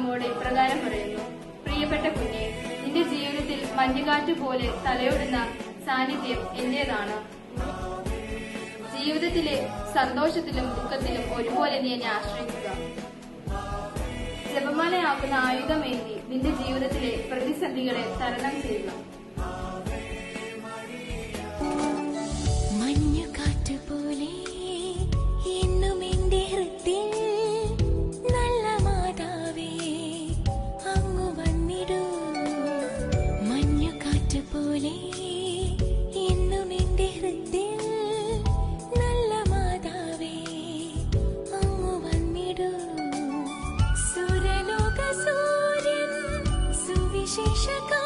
നമ്മോട് ഇപ്രകാരം പറയുന്നു പ്രിയപ്പെട്ട കുഞ്ഞെ നിന്റെ ജീവിതത്തിൽ മഞ്ഞുകാറ്റ് പോലെ തലയോടുന്ന സാന്നിധ്യം എന്റേതാണ്. ജീവിതത്തിലെ സന്തോഷത്തിലും ദുഃഖത്തിലും ഒരുപോലെ നീ എന്നെ ആശ്രയിക്കുക. ജപമാലയാക്കുന്ന ആയുധമേന്തി നിന്റെ ജീവിതത്തിലെ പ്രതിസന്ധികളെ തരണം ചെയ്യുക. ಶಕ